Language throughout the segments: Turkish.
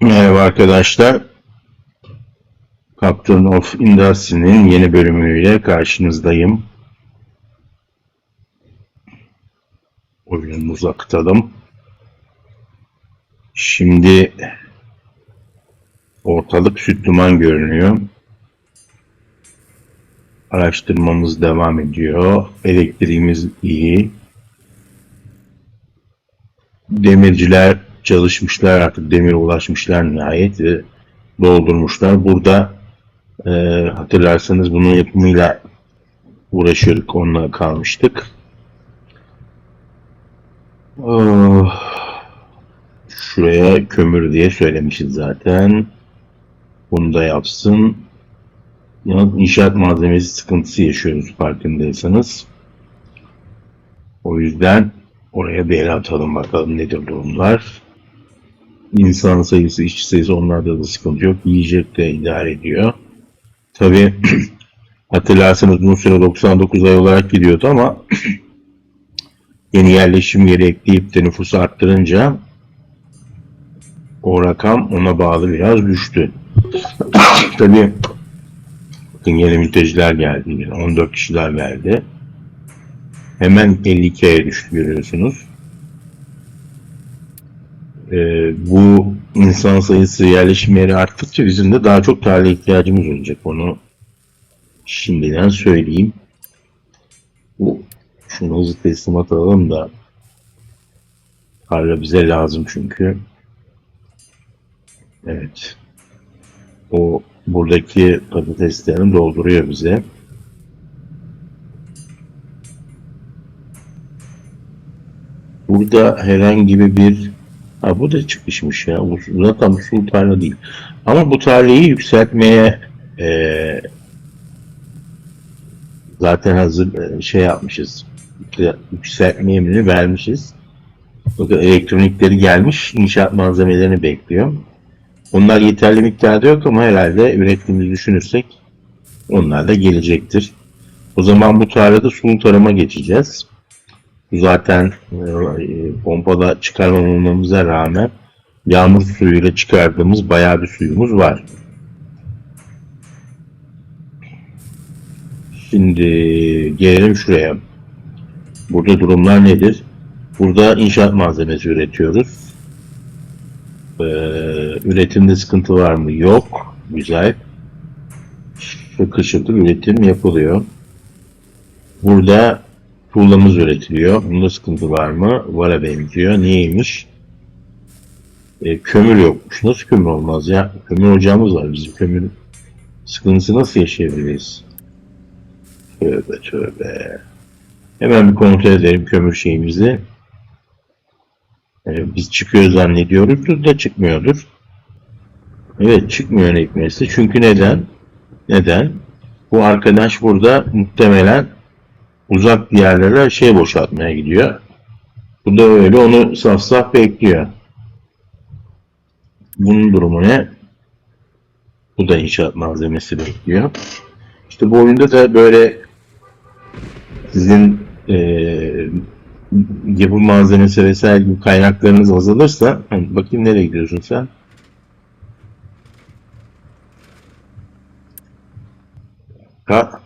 Merhaba arkadaşlar. Captain of Industry'nin yeni bölümüyle karşınızdayım. Oyunumuzu akıtalım. Şimdi ortalık süt duman görünüyor. Araştırmamız devam ediyor. Elektriğimiz iyi. Demirciler çalışmışlar artık demir ulaşmışlar nihayet ve doldurmuşlar. Burada e, hatırlarsanız bunun yapımıyla uğraşıyorduk. Onunla kalmıştık. Oh, şuraya kömür diye söylemişiz zaten. Bunu da yapsın. Yalnız inşaat malzemesi sıkıntısı yaşıyoruz farkındaysanız. O yüzden oraya bir el atalım bakalım nedir durumlar. İnsan sayısı, işçi sayısı onlarda da sıkıntı yok. Yiyecek de idare ediyor. Tabi hatırlarsanız uzun süre 99 ay olarak gidiyordu ama yeni yerleşim yeri ekleyip de nüfusu arttırınca o rakam ona bağlı biraz düştü. Tabi bakın yeni mülteciler geldi. 14 kişiler geldi. Hemen 52'ye düştü görüyorsunuz. Ee, bu insan sayısı yerleşim yeri arttıkça bizim de daha çok tarla ihtiyacımız olacak. Onu şimdiden söyleyeyim. Bu şunu hızlı teslimat alalım da tarla bize lazım çünkü. Evet. O buradaki patateslerini dolduruyor bize. Burada herhangi bir ha bu da çıkışmış ya. Zaten bu sul tarla değil. Ama bu tarlayı yükseltmeye eee, zaten hazır e, şey yapmışız. Yükseltme emrini vermişiz. Bakın elektronikleri gelmiş. inşaat malzemelerini bekliyor. Onlar yeterli miktarda yok ama herhalde ürettiğimizi düşünürsek onlar da gelecektir. O zaman bu tarlada sulu tarıma geçeceğiz. Zaten e, pompada çıkarmamamıza rağmen yağmur suyuyla çıkardığımız bayağı bir suyumuz var. Şimdi gelelim şuraya. Burada durumlar nedir? Burada inşaat malzemesi üretiyoruz. Ee, üretimde sıkıntı var mı? Yok. Güzel. Şıkır şıkır üretim yapılıyor. Burada tuğlamız üretiliyor. Bunda sıkıntı var mı? Vara benziyor. Niyeymiş? E, kömür yokmuş. Nasıl kömür olmaz ya? Kömür ocağımız var. Bizim kömür sıkıntısı nasıl yaşayabiliriz? Tövbe tövbe. Hemen bir kontrol edelim kömür şeyimizi. E, biz çıkıyor zannediyoruz da çıkmıyordur. Evet çıkmıyor ekmesi. Çünkü neden? Neden? Bu arkadaş burada muhtemelen uzak bir yerlere şey boşaltmaya gidiyor. Bu da öyle onu saf saf bekliyor. Bunun durumu ne? Bu da inşaat malzemesi bekliyor. İşte bu oyunda da böyle sizin eee yapı malzemesi vesaire gibi kaynaklarınız azalırsa hani bakayım nereye gidiyorsun sen? Ha,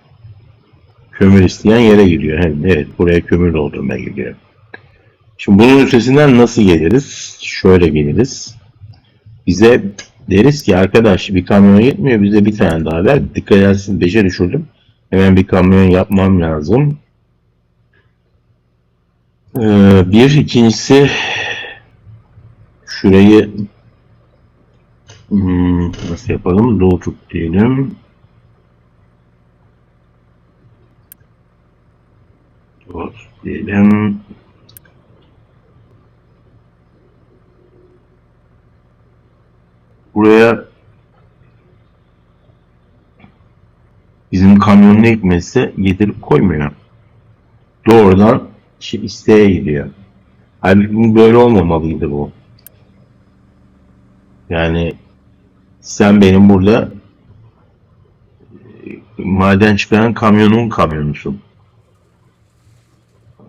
kömür isteyen yere gidiyor. Hem evet buraya kömür doldurmaya gidiyor. Şimdi bunun üstesinden nasıl geliriz? Şöyle geliriz. Bize deriz ki arkadaş bir kamyon yetmiyor bize bir tane daha ver. Dikkat edersiniz 5'e düşürdüm. Hemen bir kamyon yapmam lazım. Ee, bir ikincisi şurayı hmm, nasıl yapalım? Doğutuk diyelim. Doğutuk diyelim. Buraya bizim kamyonun ekmesi getirip koymuyor. Doğrudan şey isteğe gidiyor. Halbuki bu böyle olmamalıydı bu. Yani sen benim burada e, maden çıkaran kamyonun kamyonusun.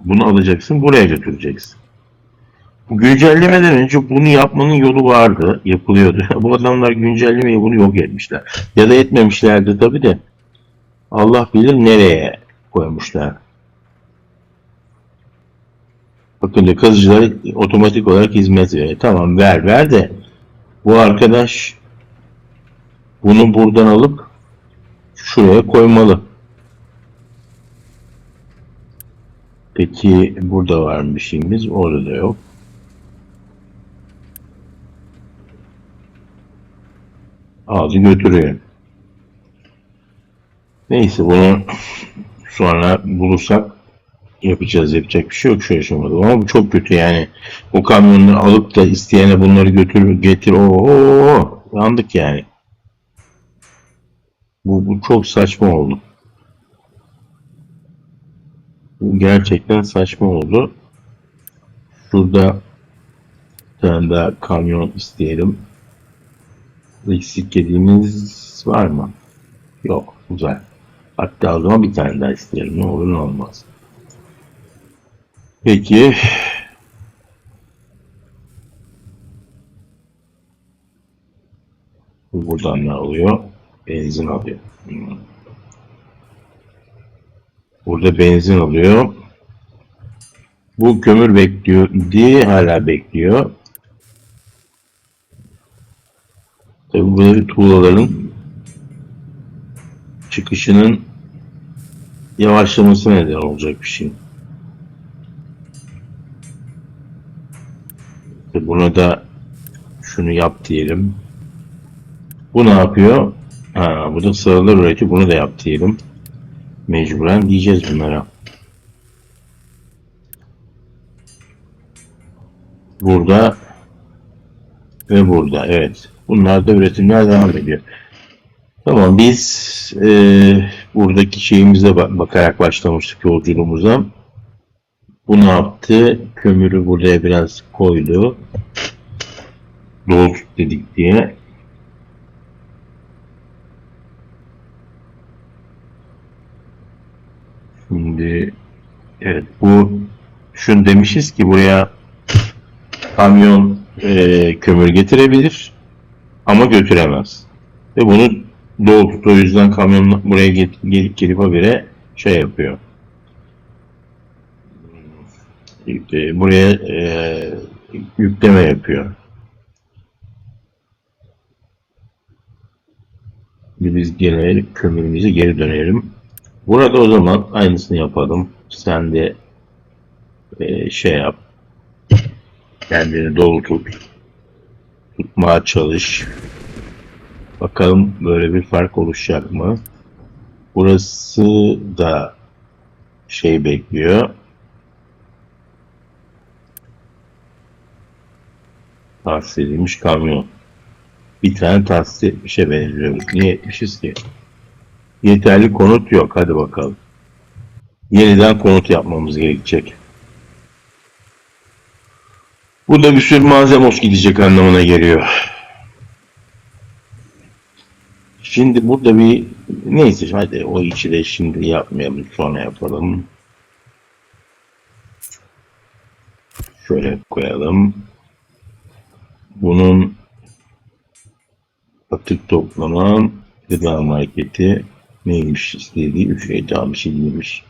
Bunu alacaksın, buraya götüreceksin. güncellemeden önce bunu yapmanın yolu vardı, yapılıyordu. Bu adamlar güncellemeye bunu yok etmişler. Ya da etmemişlerdi tabi de. Allah bilir nereye koymuşlar. Bakın da kazıcılar otomatik olarak hizmet veriyor. Tamam ver ver de bu arkadaş bunu buradan alıp şuraya koymalı. Peki burada var mı şeyimiz? Orada da yok. Aldı götürüyor. Neyse bunu sonra bulursak yapacağız. Yapacak bir şey yok şu aşamada. Ama bu çok kötü yani. O kamyonları alıp da isteyene bunları götür getir. Oo, yandık yani. Bu, bu çok saçma oldu. Gerçekten saçma oldu. Şurada tane daha kamyon isteyelim. Eksik yediğimiz var mı? Yok. Güzel. Hatta o bir tane daha isteyelim. Ne olur ne olmaz. Peki. Bu Buradan ne oluyor? Benzin alıyor. Hmm. Burada benzin alıyor. Bu kömür bekliyor diye hala bekliyor. Tabi böyle tuğlaların çıkışının yavaşlaması neden olacak bir şey. İşte Buna da şunu yap diyelim. Bu ne yapıyor? Ha, bu da sıralar üretiyor. Bunu da yap diyelim. Mecburen diyeceğiz bunlara. Burada ve burada. Evet. Bunlar da üretimler devam ediyor. Tamam biz e, buradaki şeyimize ba- bakarak başlamıştık yolculuğumuza. Bu ne yaptı? Kömürü buraya biraz koydu. Doğru dedik diye. Şimdi evet bu şunu demişiz ki buraya kamyon e, kömür getirebilir ama götüremez. Ve bunu doğrulttu. O yüzden kamyon buraya get, gelip gelip habire şey yapıyor. Buraya e, yükleme yapıyor. Biz gene kömürümüze geri dönelim. Burada o zaman aynısını yapalım. Sen de e, şey yap. Kendini dolu tut. Tutmaya çalış. Bakalım böyle bir fark oluşacak mı? Burası da şey bekliyor. Tahsis edilmiş kamyon. Bir tane tahsis etmişe benziyor. Niye etmişiz ki? Yeterli konut yok. Hadi bakalım. Yeniden konut yapmamız gerekecek. Bu da bir sürü malzemos gidecek anlamına geliyor. Şimdi burada bir neyse hadi o işi de şimdi yapmayalım sonra yapalım. Şöyle koyalım. Bunun atık toplama gıda marketi neymiş istediği üç şey daha bir şey değilmiş.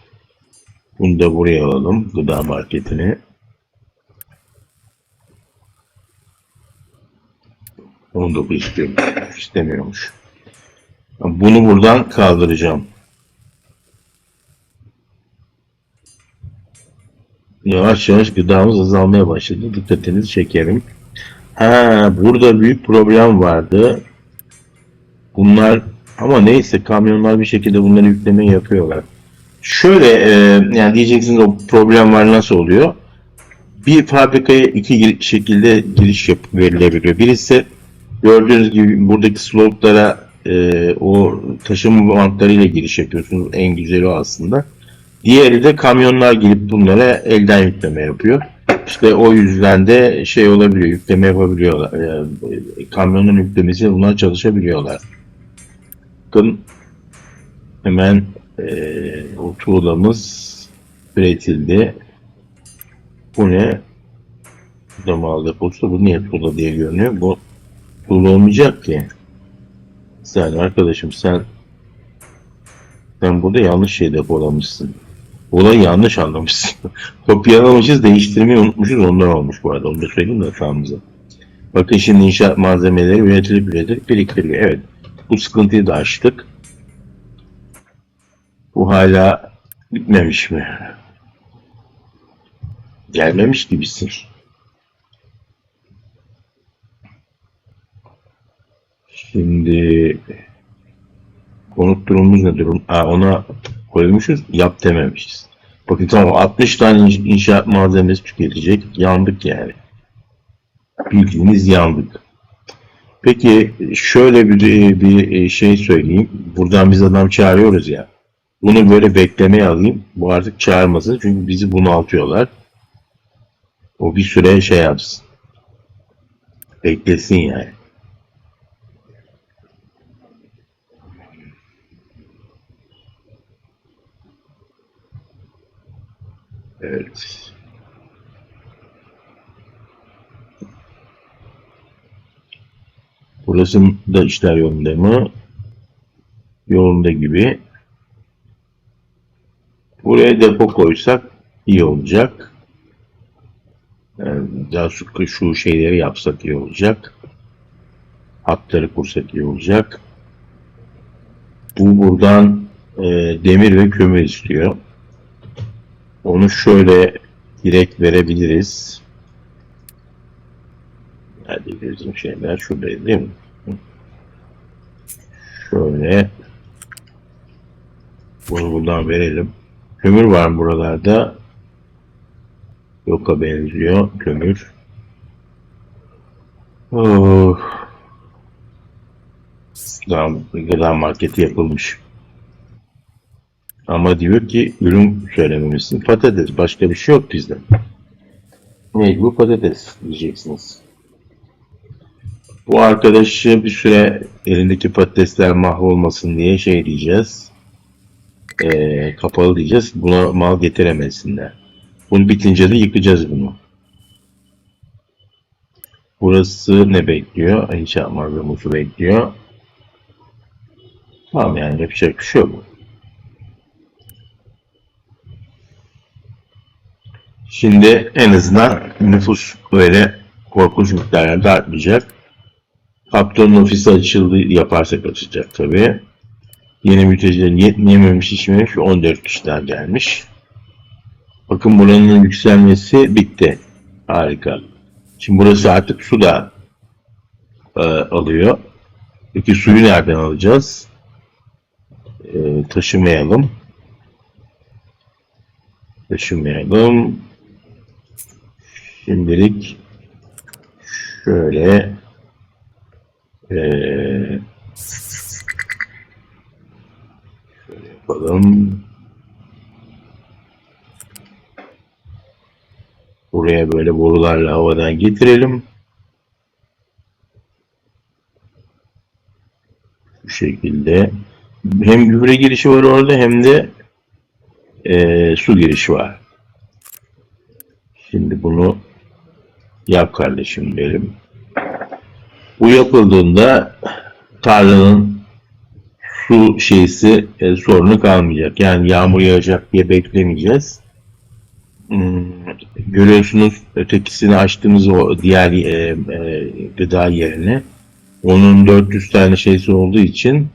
Bunu da buraya alalım gıda marketini. Onu da bu istiyorum. İstemiyormuş. Bunu buradan kaldıracağım. Yavaş yavaş gıdamız azalmaya başladı. Dikkatinizi çekerim. Ha, burada büyük problem vardı. Bunlar ama neyse kamyonlar bir şekilde bunları yükleme yapıyorlar. Şöyle e, yani diyeceksiniz o problem var nasıl oluyor? Bir fabrikaya iki şekilde giriş yap verilebiliyor. Birisi gördüğünüz gibi buradaki slotlara e, o taşıma bantlarıyla giriş yapıyorsunuz. En güzeli o aslında. Diğeri de kamyonlar gelip bunlara elden yükleme yapıyor. İşte o yüzden de şey olabiliyor, yükleme yapabiliyorlar. E, kamyonun yüklemesi bunlar çalışabiliyorlar. Bakın hemen e, o tuğlamız üretildi. Bu ne? Bu da mal deposu. Bu niye tuğla diye görünüyor? Bu tuğla olmayacak ki. Sen arkadaşım sen sen burada yanlış şey depolamışsın. Olayı yanlış anlamışsın. Kopyalamışız, değiştirmeyi unutmuşuz. Ondan olmuş bu arada. Onu da söyleyeyim de hatamıza. Bakın şimdi inşaat malzemeleri üretilip üretilip biriktiriliyor. Evet. Bu sıkıntıyı da aştık. Bu hala bitmemiş mi? Gelmemiş gibisin. Şimdi konut durumumuz ne durum? Ha, ona koymuşuz, yap dememişiz. Bakın tamam 60 tane inş- inşaat malzemesi tüketecek. Yandık yani. Bildiğiniz yandık. Peki şöyle bir, bir şey söyleyeyim. Buradan biz adam çağırıyoruz ya. Bunu böyle beklemeye alayım. Bu artık çağırmasın çünkü bizi bunaltıyorlar. O bir süre şey yapsın. Beklesin yani. Evet. Burası da işler yolunda mı? Yolunda gibi. Buraya depo koysak iyi olacak. Daha şu, şu şeyleri yapsak iyi olacak. Hatları kursak iyi olacak. Bu buradan e, demir ve kömür istiyor. Onu şöyle direkt verebiliriz. Hadi bizim şeyler şuradaydı değil? Şöyle bunu buradan verelim. Kömür var buralarda. Yoka benziyor kömür. Oh. Gıda, gıda marketi yapılmış. Ama diyor ki ürün söylememişsin. Patates. Başka bir şey yok bizde. Neydi bu patates diyeceksiniz. Bu arkadaşı bir süre elindeki patatesler mahvolmasın diye şey diyeceğiz. Ee, kapalı diyeceğiz. Buna mal getiremesinler. Bunu bitince de yıkacağız bunu. Burası ne bekliyor? İnşaat malzemesi bekliyor. Tamam yani yapacak bir şey yok. Şimdi en azından nüfus böyle korkunç miktarlarda artmayacak. Kaptanın ofisi açıldı yaparsak açacak tabii. Yeni mültecilerin yetmeyememiş içmemiş 14 kişiden gelmiş. Bakın buranın yükselmesi bitti. Harika. Şimdi burası artık su da e, alıyor. Peki suyu nereden alacağız? E, taşımayalım. Taşımayalım. Şimdilik şöyle eee şöyle yapalım. Buraya böyle borularla havadan getirelim. Bu şekilde. Hem gübre girişi var orada hem de eee, su girişi var. Şimdi bunu yap kardeşim derim. Bu yapıldığında tarlanın su şeysi e, sorunu kalmayacak. Yani yağmur yağacak diye beklemeyeceğiz. Hmm, görüyorsunuz ötekisini açtığımız o diğer e, e, gıda yerine onun 400 tane şeysi olduğu için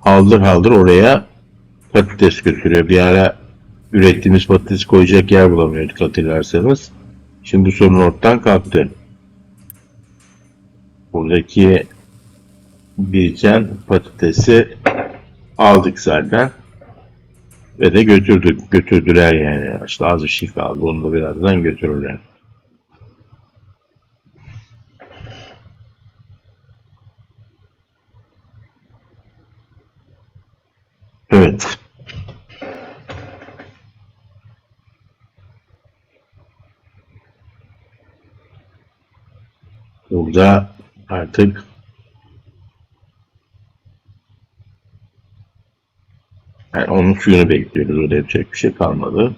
haldır haldır oraya patates götürüyor. Bir ara ürettiğimiz patates koyacak yer bulamıyorduk hatırlarsanız. Şimdi bu sorun ortadan kalktı. Buradaki biriken patatesi aldık zaten. Ve de götürdük, götürdüler yani. İşte az bir şey kaldı. Onu da birazdan götürürler. Evet. Burada artık yani onun suyunu bekliyoruz. Öyle yapacak bir şey kalmadı.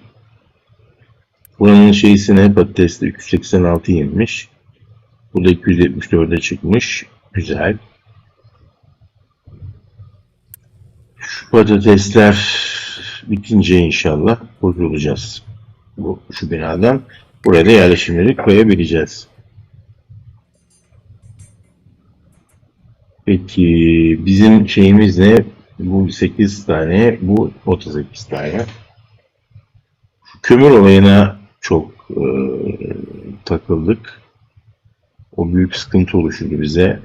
Buranın şeysine patatesli 386 yemiş. Bu da 274'e çıkmış. Güzel. Şu patatesler bitince inşallah kurtulacağız. Bu, şu binadan. Buraya da yerleşimleri koyabileceğiz. Peki bizim şeyimiz ne? Bu 8 tane, bu 38 tane. Kömür olayına çok e, takıldık. O büyük sıkıntı oluşturdu bize.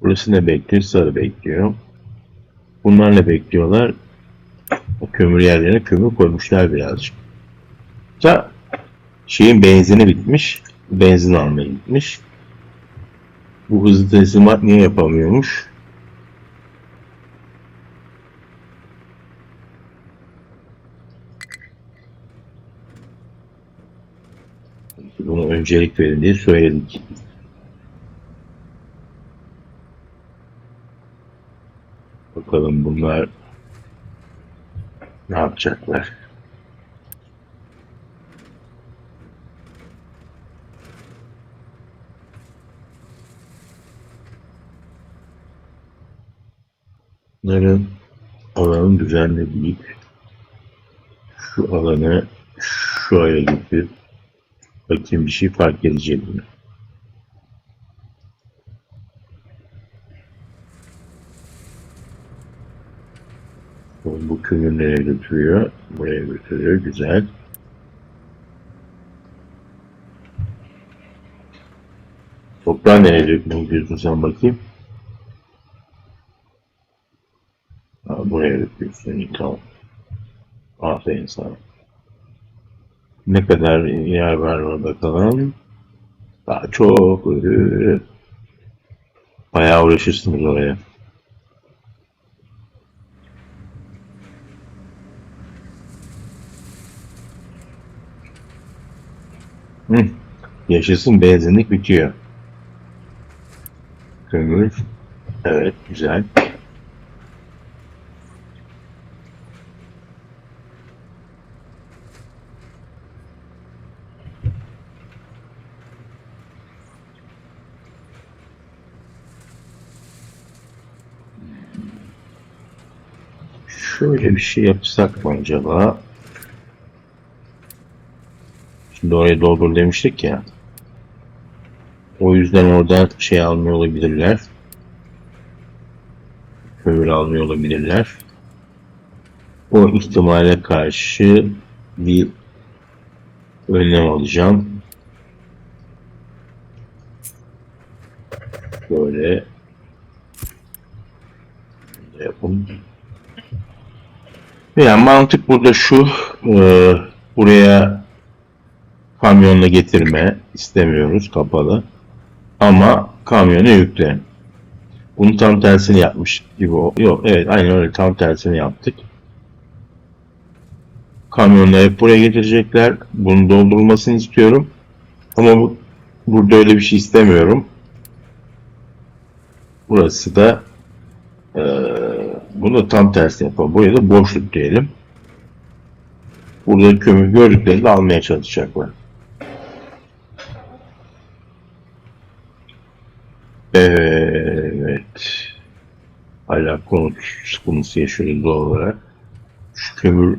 Burası ne bekliyor? Sarı bekliyor. Bunlar ne bekliyorlar? O kömür yerlerine kömür koymuşlar birazcık. Da şeyin benzini bitmiş. Benzin almaya gitmiş. Bu hızlı teslimat niye yapamıyormuş? Bunu öncelik verin diye söyledik. Bakalım bunlar ne yapacaklar? Bunların alanı düzenleyip şu alanı şu aya getirip bakayım bir şey fark edecek mi? Bu kömür nereye götürüyor? Buraya götürüyor. Güzel. Toprağı nereye dökmek diyorsun sen bakayım? Ha, buraya tamam. Aferin sana. Ne kadar yer var orada kalan? Daha çok. Bayağı uğraşırsınız oraya. Hı. Yaşasın benzinlik bitiyor. Kömür. Evet güzel. Şöyle bir şey yapsak mı acaba? Şimdi oraya doldur demiştik ya. O yüzden oradan şey almıyor olabilirler. Kömür almıyor olabilirler. O ihtimale karşı bir önlem alacağım. Böyle yapalım. Yani mantık burada şu e, buraya kamyonla getirme istemiyoruz kapalı. Ama kamyona yükle. Bunu tam tersini yapmış gibi. o- Yok evet aynen öyle tam tersini yaptık. Kamyonla hep buraya getirecekler. Bunu doldurulmasını istiyorum. Ama bu, burada öyle bir şey istemiyorum. Burası da eee bunu tam tersi yapalım. Buraya da boşluk diyelim. Burada kömür gördüklerini almaya çalışacaklar. Evet. Hala konut sıkıntısı yaşıyoruz doğal olarak. Şu kömür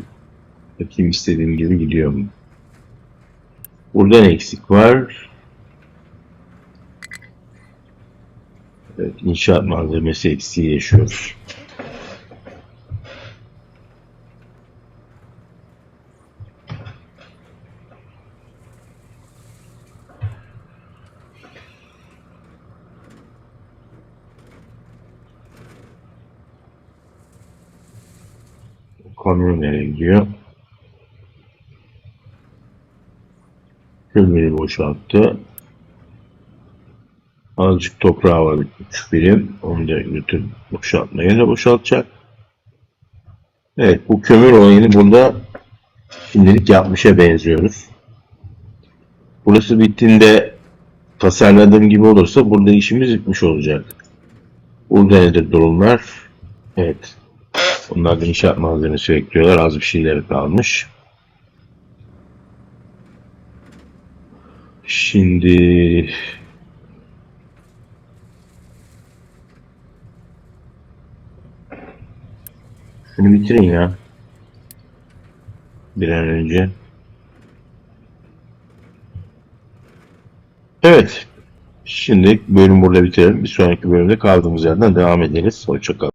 bakayım istediğim gibi gidiyor mu? Burada ne eksik var? Evet, inşaat malzemesi eksiği yaşıyoruz. Gidiyor? Kömürü boşalttı. Azıcık toprağı var bitmiş birim. Onu da götür boşaltmaya da boşaltacak. Evet bu kömür olayını burada şimdilik yapmışa benziyoruz. Burası bittiğinde tasarladığım gibi olursa burada işimiz bitmiş olacak. Burada nedir durumlar? Evet. Onlar da inşaat malzemesi bekliyorlar. Az bir şeyleri kalmış. Şimdi şunu bitirin ya. Bir an önce. Evet. Şimdi bölüm burada bitirelim. Bir sonraki bölümde kaldığımız yerden devam ederiz. Hoşçakalın.